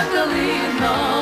Natalino.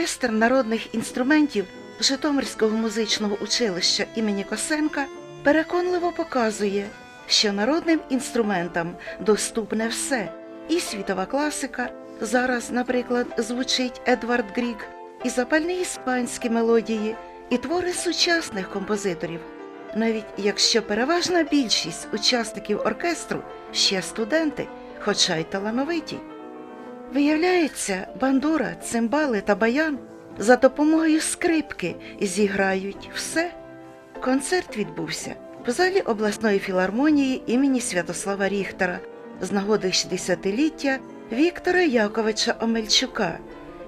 Оркестр народних інструментів Житомирського музичного училища імені Косенка переконливо показує, що народним інструментам доступне все. І світова класика зараз, наприклад, звучить Едвард Гріг, і запальні іспанські мелодії, і твори сучасних композиторів. Навіть якщо переважна більшість учасників оркестру ще студенти, хоча й талановиті. Виявляється, бандура, цимбали та баян за допомогою скрипки зіграють все. Концерт відбувся в залі обласної філармонії імені Святослава Ріхтера з нагоди 60-ліття Віктора Яковича Омельчука,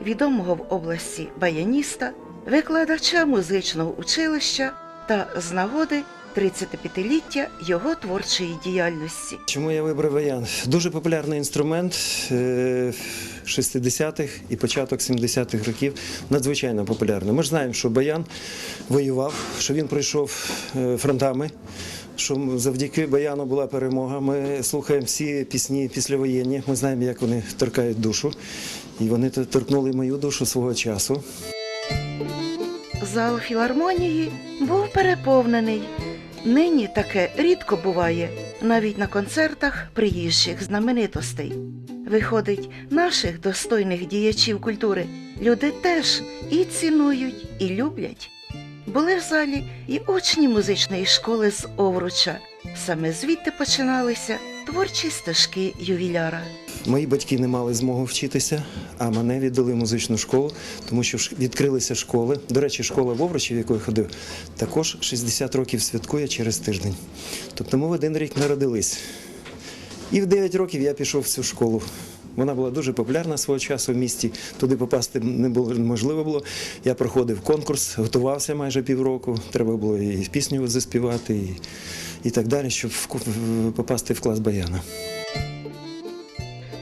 відомого в області баяніста, викладача музичного училища та з нагоди 35-ліття його творчої діяльності. Чому я вибрав баян? Дуже популярний інструмент е, 60-х і початок 70-х років. Надзвичайно популярний. Ми ж знаємо, що баян воював, що він пройшов е, фронтами. Що завдяки баяну була перемога. Ми слухаємо всі пісні післявоєнні. Ми знаємо, як вони торкають душу. І вони торкнули мою душу свого часу. Зал філармонії був переповнений. Нині таке рідко буває, навіть на концертах приїжджих знаменитостей. Виходить, наших достойних діячів культури люди теж і цінують, і люблять. Були в залі і учні музичної школи з Овруча. Саме звідти починалися творчі стежки ювіляра. Мої батьки не мали змоги вчитися, а мене віддали в музичну школу, тому що відкрилися школи. До речі, школа в Овручі, в яку я ходив, також 60 років святкує через тиждень. Тобто ми в один рік народились. І в 9 років я пішов в цю школу. Вона була дуже популярна свого часу в місті. Туди попасти не було можливо було. Я проходив конкурс, готувався майже півроку. Треба було і пісню заспівати, і, і так далі, щоб в- попасти в клас баяна.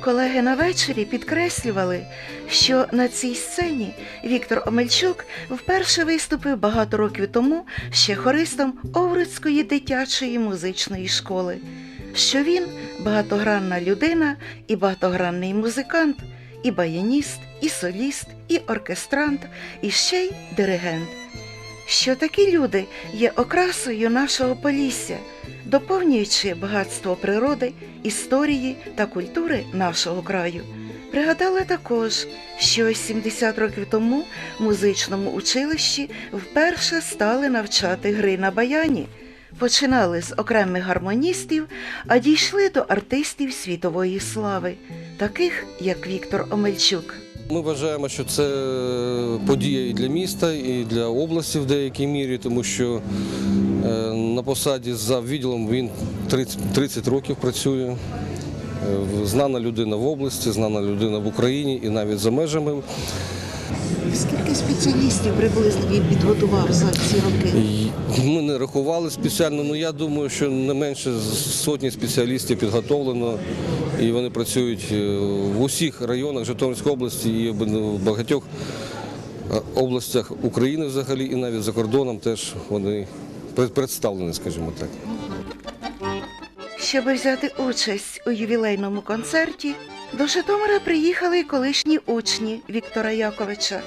Колеги на вечорі підкреслювали, що на цій сцені Віктор Омельчук вперше виступив багато років тому ще хористом Овруцької дитячої музичної школи, що він багатогранна людина і багатогранний музикант, і баяніст, і соліст, і оркестрант, і ще й диригент. Що такі люди є окрасою нашого полісся, доповнюючи багатство природи, історії та культури нашого краю. Пригадали також, що 70 років тому в музичному училищі вперше стали навчати гри на баяні. Починали з окремих гармоністів, а дійшли до артистів світової слави, таких як Віктор Омельчук. Ми вважаємо, що це подія і для міста, і для області в деякій мірі, тому що е, на посаді за відділом він 30, 30 років працює. Е, Знана людина в області, знана людина в Україні і навіть за межами. Скільки спеціалістів приблизно він підготував за ці роки? Ми не рахували спеціально, але я думаю, що не менше сотні спеціалістів підготовлено, і вони працюють е, в усіх районах Житомирської області і в багатьох е, областях України взагалі, і навіть за кордоном теж вони представлені, скажімо так. Щоб взяти участь у ювілейному концерті, до Житомира приїхали й колишні учні Віктора Яковича.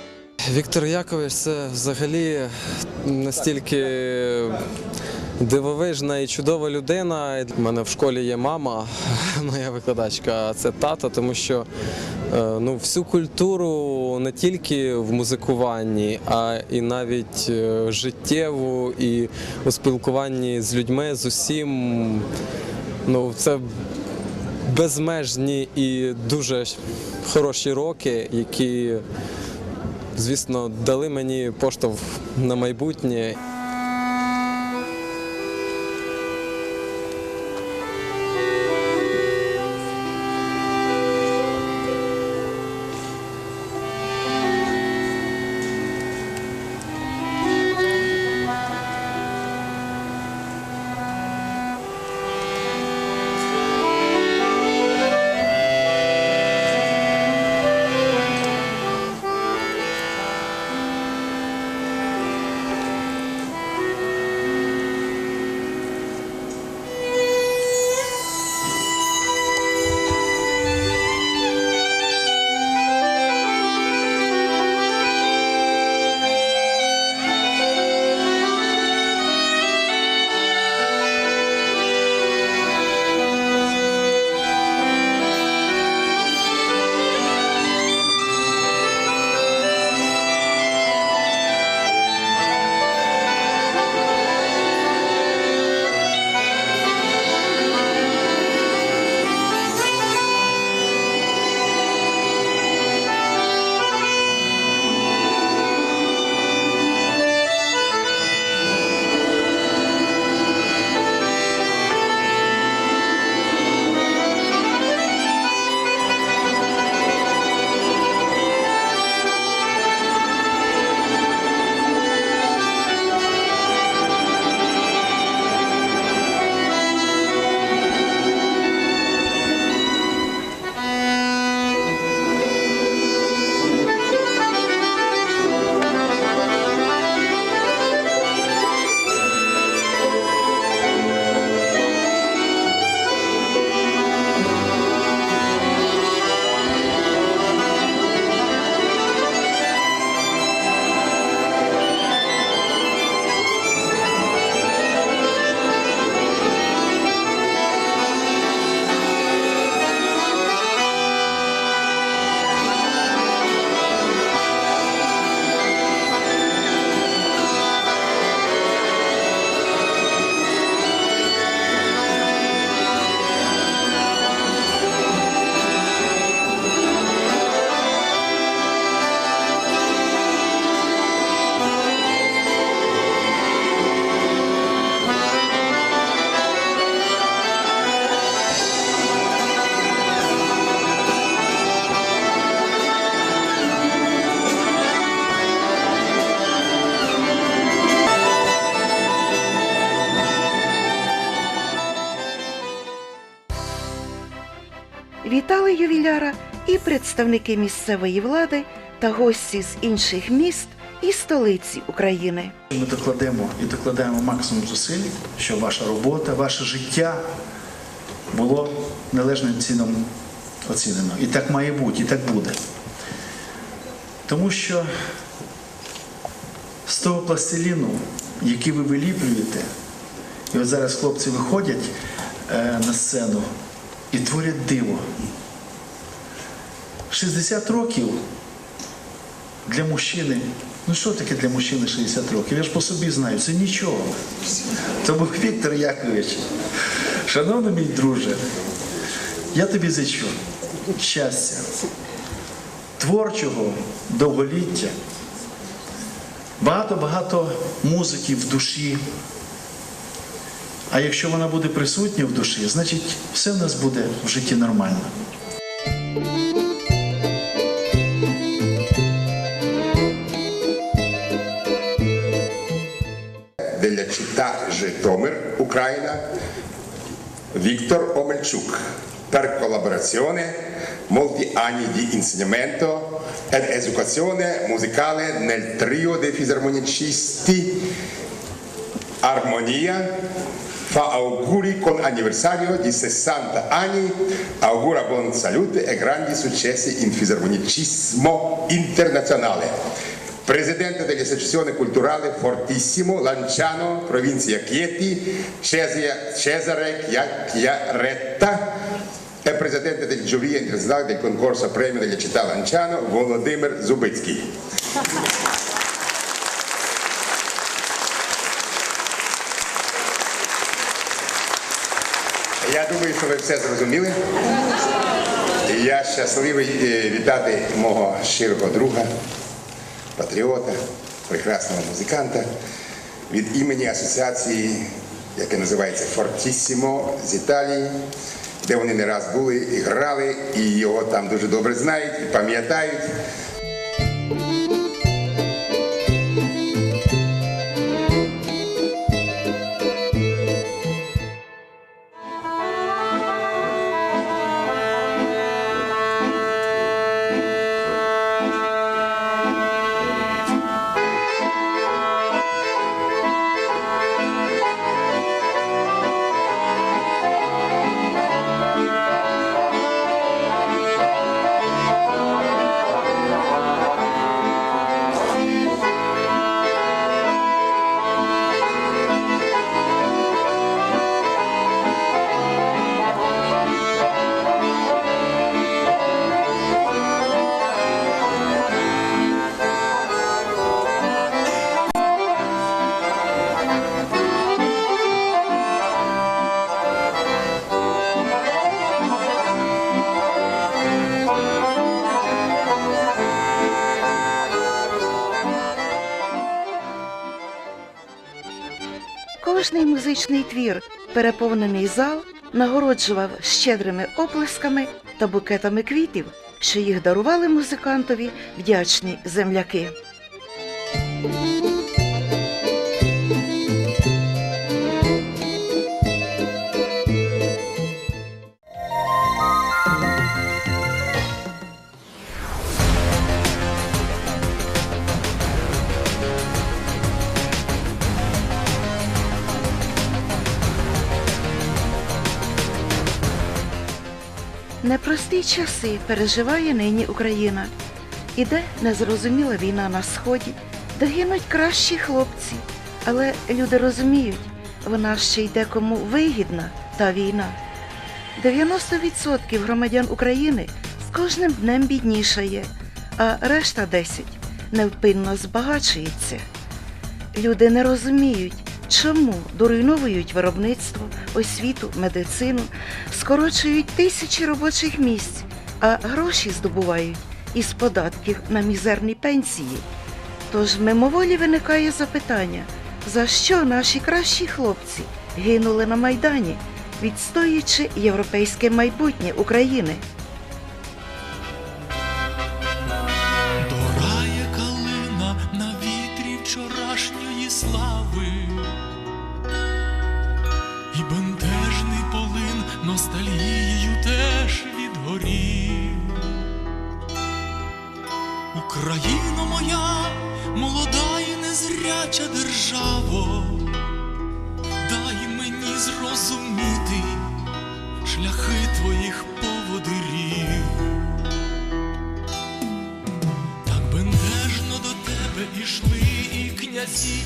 Віктор Якович це взагалі настільки дивовижна і чудова людина. У мене в школі є мама, моя викладачка, а це тато, тому що е, ну, всю культуру не тільки в музикуванні, а і навіть е, життєву, і у спілкуванні з людьми, з усім. Ну, це безмежні і дуже хороші роки, які, звісно, дали мені поштовх на майбутнє. Вітали ювіляра і представники місцевої влади та гості з інших міст і столиці України. Ми докладемо і докладаємо максимум зусиль, щоб ваша робота, ваше життя було належним чином оцінено. І так має бути, і так буде. Тому що з того пластиліну, який ви виліплюєте, і от зараз хлопці виходять е, на сцену і творять диво. 60 років для мужчини. Ну що таке для мужчини 60 років? Я ж по собі знаю, це нічого. Тому Віктор Якович, шановний мій друже, я тобі зичу щастя, творчого довголіття, багато-багато музики в душі. А якщо вона буде присутня в душі, значить все в нас буде в житті нормально. Città Žitomer, Ucraina, Victor Omelchuk, per collaborazione molti anni di insegnamento ed educazione musicale nel trio dei fisarmonicisti Armonia. Fa auguri con anniversario di 60 anni, augura buon salute e grandi successi in fisarmonicismo internazionale. Presidente delle associazioni culturali Fortissimo, Lanciano, provincia Chieti, Cesare, Chiaretta e presidente del giuria internazionale del concorso premio della città Lanciano, Volodymyr Zubitsky. Я думаю, що ви все зрозуміли. Я щасливий е, вітати мого щирого друга, патріота, прекрасного музиканта від імені асоціації, яка називається Фортісімо з Італії, де вони не раз були і грали, і його там дуже добре знають і пам'ятають. Кожний музичний твір, переповнений зал, нагороджував щедрими оплесками та букетами квітів, що їх дарували музикантові вдячні земляки. Часи переживає нині Україна. Іде незрозуміла війна на сході, де гинуть кращі хлопці. Але люди розуміють, вона ще й декому вигідна та війна. 90% громадян України з кожним днем біднішає, а решта 10 невпинно збагачується. Люди не розуміють, чому доруйновують виробництво, освіту, медицину, скорочують тисячі робочих місць, а гроші здобувають із податків на мізерні пенсії. Тож мимоволі виникає запитання, за що наші кращі хлопці гинули на Майдані, відстоюючи європейське майбутнє України. Шляхи твоїх поводирів. Так бентежно до тебе ішли і князі,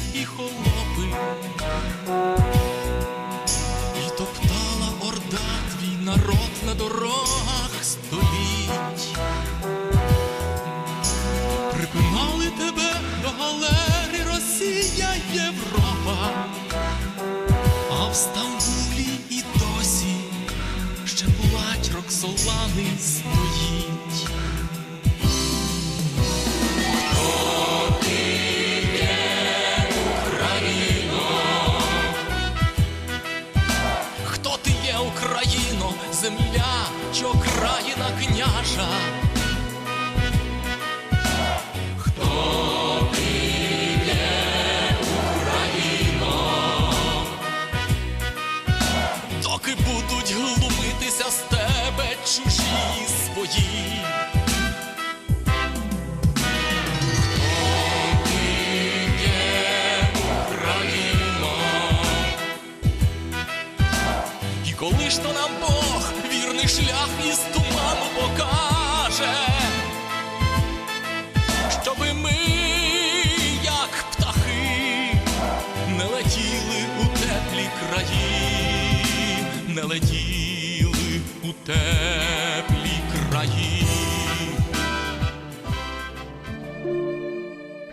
please.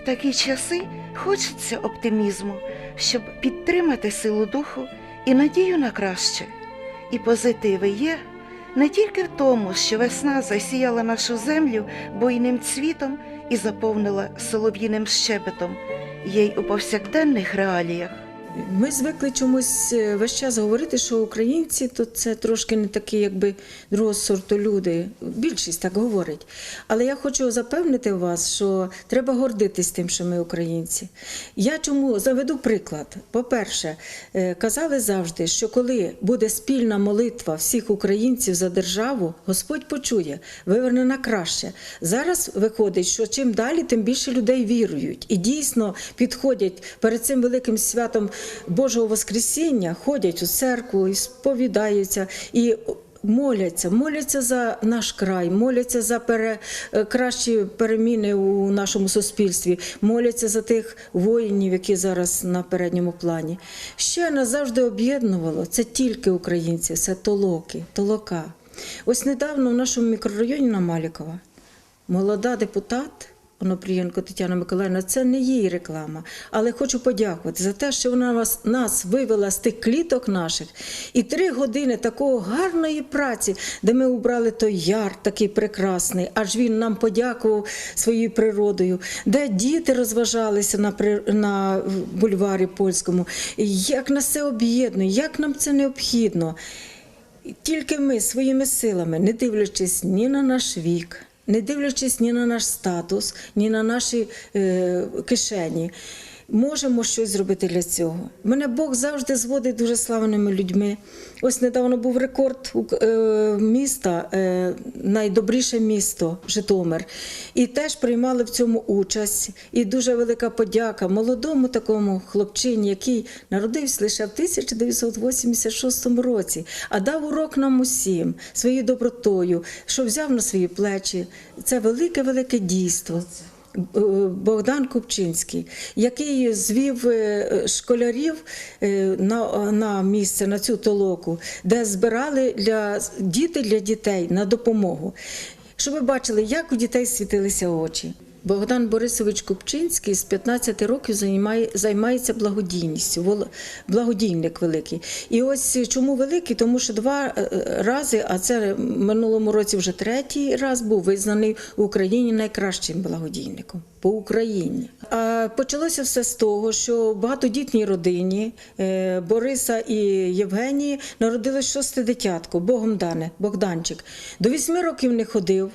Такі часи хочеться оптимізму, щоб підтримати силу духу і надію на краще. І позитиви є не тільки в тому, що весна засіяла нашу землю буйним цвітом і заповнила солов'їним щебетом, є й у повсякденних реаліях. Ми звикли чомусь е, весь час говорити, що українці то це трошки не такі, якби другого сорту люди. Більшість так говорить. Але я хочу запевнити вас, що треба гордитись тим, що ми українці. Я чому заведу приклад. По-перше, е, казали завжди, що коли буде спільна молитва всіх українців за державу, Господь почує, виверне на краще. Зараз виходить, що чим далі, тим більше людей вірують і дійсно підходять перед цим великим святом Божого Воскресіння, ходять у церкву і сповідаються і. Моляться, моляться за наш край, моляться за пере, е, кращі переміни у нашому суспільстві, моляться за тих воїнів, які зараз на передньому плані. Ще нас завжди об'єднувало це тільки українці, це толоки, толока. Ось недавно в нашому мікрорайоні на Малікова молода депутат Онопрієнко Тетяна Миколаївна, це не її реклама, але хочу подякувати за те, що вона вас, нас вивела з тих кліток наших. І три години такого гарної праці, де ми убрали той яр такий прекрасний, аж він нам подякував своєю природою, де діти розважалися на, на бульварі польському. Як нас це об'єднує, як нам це необхідно. Тільки ми своїми силами, не дивлячись ні на наш вік, не дивлячись ні на наш статус, ні на наші е, кишені, можемо щось зробити для цього. Мене Бог завжди зводить дуже славними людьми. Ось недавно був рекорд е, міста, е, найдобріше місто Житомир. І теж приймали в цьому участь. І дуже велика подяка молодому такому хлопчині, який народився лише в 1986 році, а дав урок нам усім своєю добротою, що взяв на свої плечі. Це велике-велике дійство. Богдан Купчинський, який звів е, школярів е, на, на місце, на цю толоку, де збирали для діти для дітей на допомогу. Щоб ви бачили, як у дітей світилися очі. Богдан Борисович Купчинський з 15 років займає, займається благодійністю, благодійник великий. І ось чому великий? Тому що два е, рази, а це в минулому році вже третій раз був визнаний в Україні найкращим благодійником по Україні. А почалося все з того, що в багатодітній родині е, Бориса і Євгенії народилось шосте дитятко, Богом дане, Богданчик. До вісьми років не ходив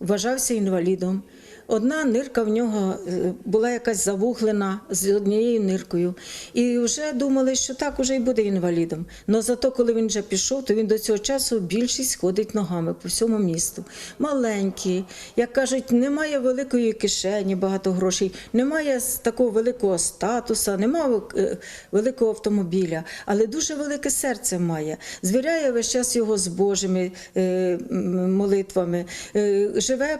вважався інвалідом. Одна нирка в нього е, була якась завуглена з однією ниркою. І вже думали, що так уже й буде інвалідом. Але зато, коли він вже пішов, то він до цього часу більшість ходить ногами по всьому місту. Маленький, як кажуть, немає великої кишені, багато грошей, немає такого великого статуса, немає е, великого автомобіля, але дуже велике серце має. Звіряє весь час його з Божими е, молитвами. Живе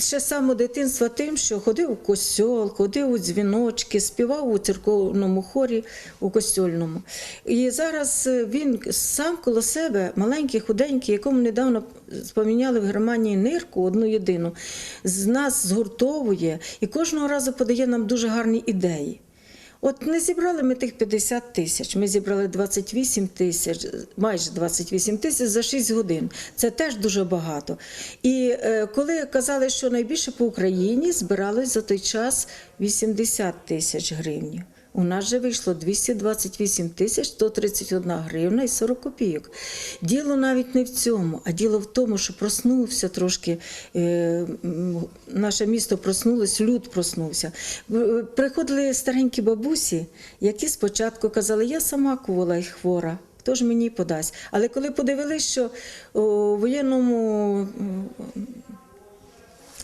ще з самого дитинства тим, що ходив у костьол, ходив у дзвіночки, співав у церковному хорі у костьольному. І зараз е, він сам коло себе, маленький, худенький, якому недавно поміняли в Германії нирку, одну єдину, з нас згуртовує і кожного разу подає нам дуже гарні ідеї. От не зібрали ми тих 50 тисяч, ми зібрали 28 тисяч, майже 28 тисяч за 6 годин. Це теж дуже багато. І е, коли казали, що найбільше по Україні збиралось за той час 80 тисяч гривень. У нас же вийшло 228 тисяч 131 гривна і 40 копійок. Діло навіть не в цьому, а діло в тому, що проснувся трошки, е, наше місто проснулось, люд проснувся. Приходили старенькі бабусі, які спочатку казали, я сама кувала і хвора. Хто ж мені подасть? Але коли подивились, що у воєнному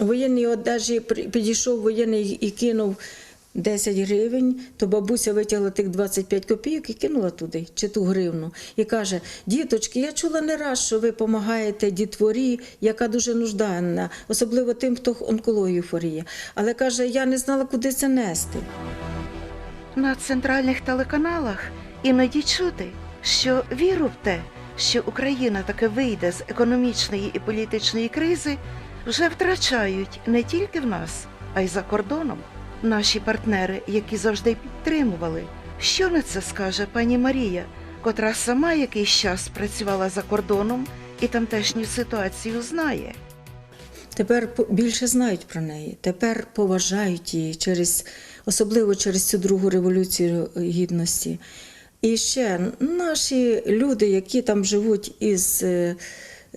у воєнній одежі підійшов воєнний і кинув 10 гривень, то бабуся витягла тих 25 копійок і кинула туди, чи ту гривну. І каже: діточки, я чула не раз, що ви допомагаєте дітворі, яка дуже нужденна, особливо тим, хто онкологію хворіє. Але каже, я не знала, куди це нести. На центральних телеканалах іноді чути, що віру в те, що Україна таки вийде з економічної і політичної кризи, вже втрачають не тільки в нас, а й за кордоном. Наші партнери, які завжди підтримували. Що на це скаже пані Марія, котра сама якийсь час працювала за кордоном і тамтешню ситуацію знає? Тепер більше знають про неї, тепер поважають її через, особливо через цю другу революцію гідності. І ще наші люди, які там живуть із е,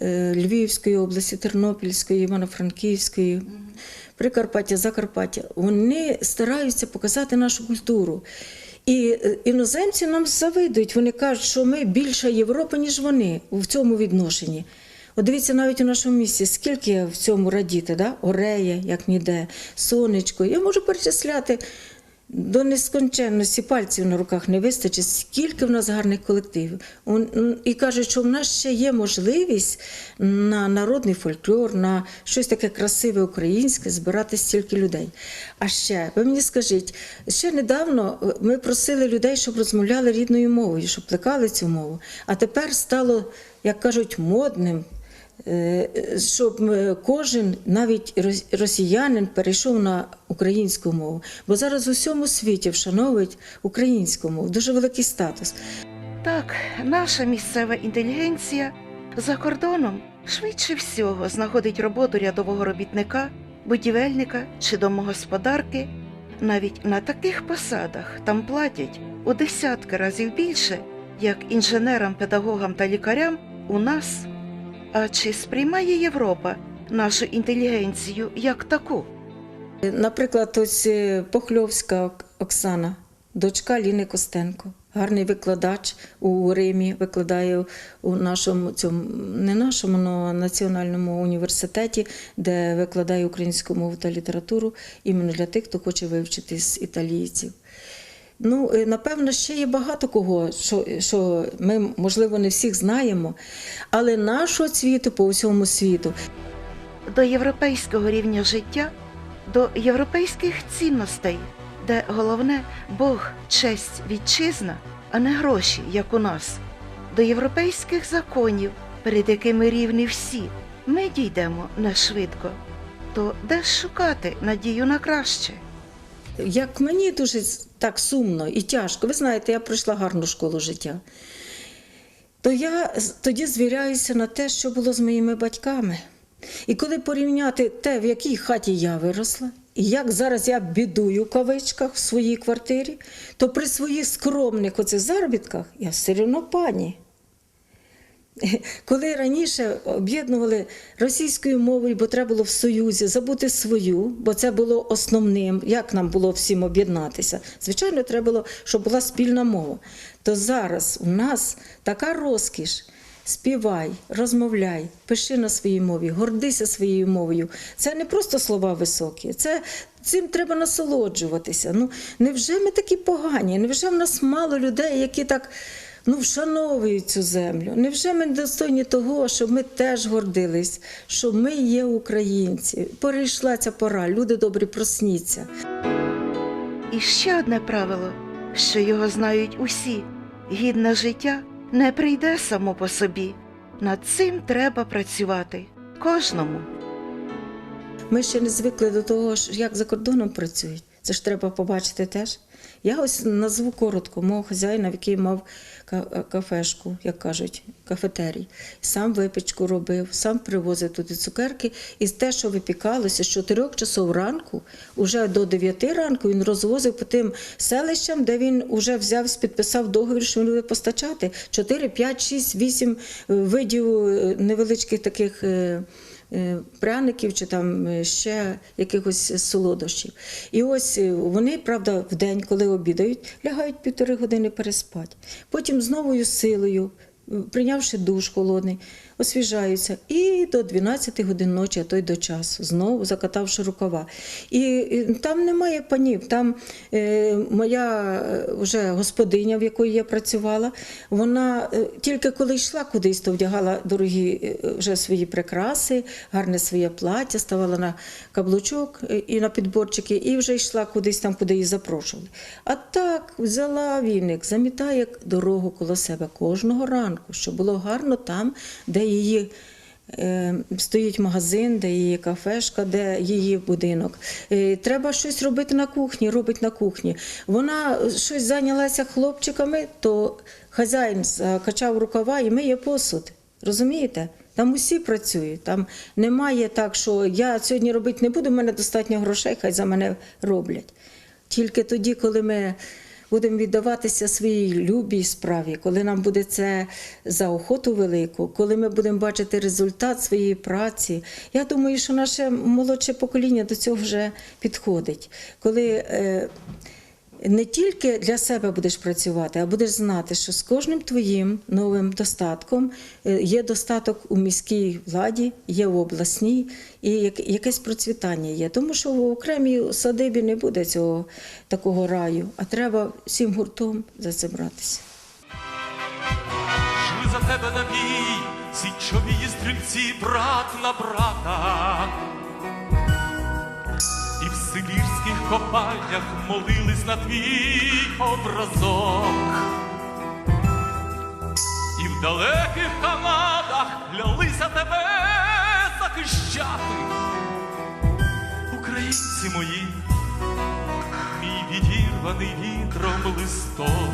е, Львівської області, Тернопільської, Івано-Франківської, Прикарпаття, Закарпаття, вони стараються показати нашу культуру. І е, іноземці нам завидують. Вони кажуть, що ми більша Європа, ніж вони в цьому відношенні. От дивіться, навіть у нашому місті, скільки в цьому радіти, да? Орея, як ніде, сонечко. Я можу перечисляти до несконченності пальців на руках не вистачить, скільки в нас гарних колективів. М, І кажуть, що в нас ще є можливість на народний фольклор, на щось таке красиве українське збирати стільки людей. А ще, ви мені скажіть, ще недавно е, ми просили людей, щоб розмовляли рідною мовою, щоб плекали цю мову. А тепер стало, як кажуть, модним щоб е, кожен, навіть рос- росіянин, перейшов на українську мову. Бо зараз у всьому світі вшановують українську мову, дуже великий статус. Так, наша місцева інтелігенція за кордоном швидше всього знаходить роботу рядового робітника, будівельника чи домогосподарки. Навіть на таких посадах там платять у десятки разів більше, як інженерам, педагогам та лікарям у нас. А чи сприймає Європа нашу інтелігенцію як таку? Наприклад, ось е, Похльовська Оксана, дочка Ліни Костенко. Гарний викладач у Римі, викладає у нашому цьому не нашому, але національному університеті, де викладає українську мову та літературу іменно для тих, хто хоче вивчити з італійців. Ну, е, напевно, ще є багато кого, що, що ми, можливо, не всіх знаємо, але нашого цвіту по всьому світу до європейського рівня життя, до європейських цінностей, де головне Бог, честь, вітчизна, а не гроші, як у нас, до європейських законів, перед якими рівні всі, ми дійдемо не швидко. То де ж шукати надію на краще? Як мені дуже так сумно і тяжко, ви знаєте, я пройшла гарну школу життя, то я тоді звіряюся на те, що було з моїми батьками. І коли порівняти те, в якій хаті я виросла, і як зараз я бідую в кавичках в своїй квартирі, то при своїх скромних оцих заробітках я все одно пані. Коли раніше об'єднували російською мовою, бо треба було в Союзі забути свою, бо це було основним, як нам було всім об'єднатися. Звичайно, треба було, щоб була спільна мова. То зараз у нас така розкіш. Співай, розмовляй, пиши на своїй мові, гордися своєю мовою. Це не просто слова високі, це цим треба насолоджуватися. Ну невже ми такі погані? Невже в нас мало людей, які так ну, вшановують цю землю? Невже ми достойні того, щоб ми теж гордились, що ми є українці? Перейшла ця пора, люди добрі, просніться. І ще одне правило, що його знають усі: гідне життя не прийде само по собі. Над цим треба працювати кожному. Ми ще не звикли до того, як за кордоном працюють. Це ж треба побачити теж. Я ось назву коротко мого хазяїна, який мав кафешку, як кажуть, кафетерій. Сам випічку робив, сам привозив туди цукерки. І те, що випікалося з 4 часов ранку, уже до 9 ранку він розвозив по тим селищам, де він вже взяв, підписав договір, що він буде постачати 4, 5, 6, 8 видів е, невеличких таких. Е, пряників чи там е, ще якихось солодощів. І ось е, вони, правда, в день, коли обідають, лягають півтори години переспати. Потім з новою силою прийнявши душ холодний, освіжаються і до 12 годин ночі, а то й до часу, знову закатавши рукава. І, там немає панів. Там е, моя е, вже господиня, в якої я працювала, вона е, тільки коли йшла кудись, то вдягала дорогі е, вже свої прикраси, гарне своє плаття, ставала на каблучок і на підборчики, і вже йшла кудись там, куди її запрошували. А так взяла віник, замітає дорогу коло себе кожного ранку, щоб було гарно там, де її. е, Стоїть магазин, де її кафешка, де її будинок. Е, Треба щось робити на кухні, робить на кухні. Вона щось зайнялася хлопчиками, то хазяїн качав рукава і миє посуд. Розумієте? Там усі працюють. Там немає так, що я сьогодні робити не буду, в мене достатньо грошей, хай за мене роблять. Тільки тоді, коли ми будемо віддаватися своїй любій справі, коли нам буде це за охоту велику, коли ми будемо бачити результат своєї праці. Я думаю, що наше молодше покоління до цього вже підходить. Коли е, не тільки для себе будеш працювати, а будеш знати, що з кожним твоїм новим достатком е, є достаток у міській владі, є в обласній, і якесь процвітання є. Тому що в окремій садибі не буде цього такого раю, а треба всім гуртом за це братися. Шли за тебе на бій, січові стрільці, брат на брата. І в сибірських копальнях молились на твій образок. І в далеких Канадах клялися тебе захищати. Українці мої, мій відірваний вітром листок.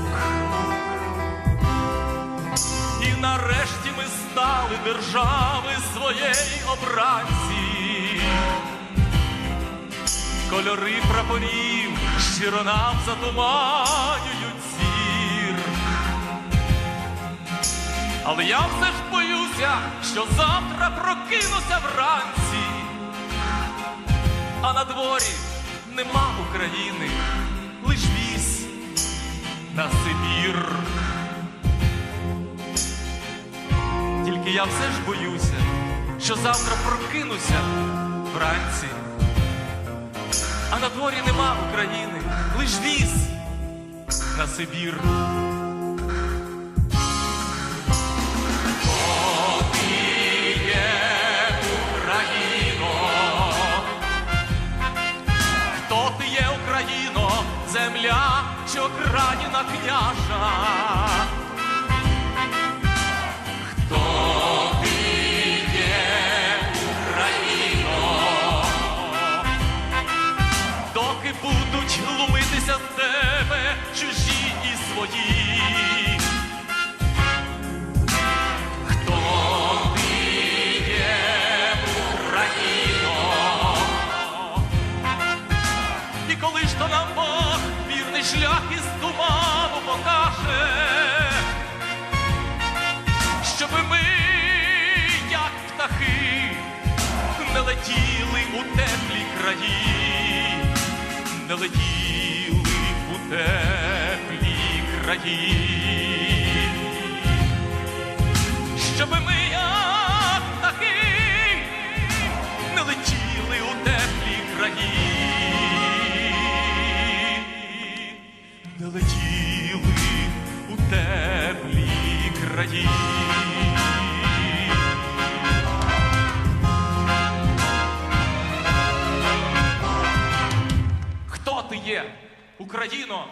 І нарешті ми стали держави своєї обранці. Кольори прапорів щиро нам затуманюють зір. Але я все ж боюся, що завтра прокинуся вранці, а на дворі нема України, лиш віз на Сибір. Тільки я все ж боюся, що завтра прокинуся вранці, на дворі нема України, лиш віз на Сибір. О, ти є Україно, летіли у теплі краї, не летіли у теплі краї, щоби ми, як птахи, не летіли у теплі краї, не летіли у теплі краї. Україно?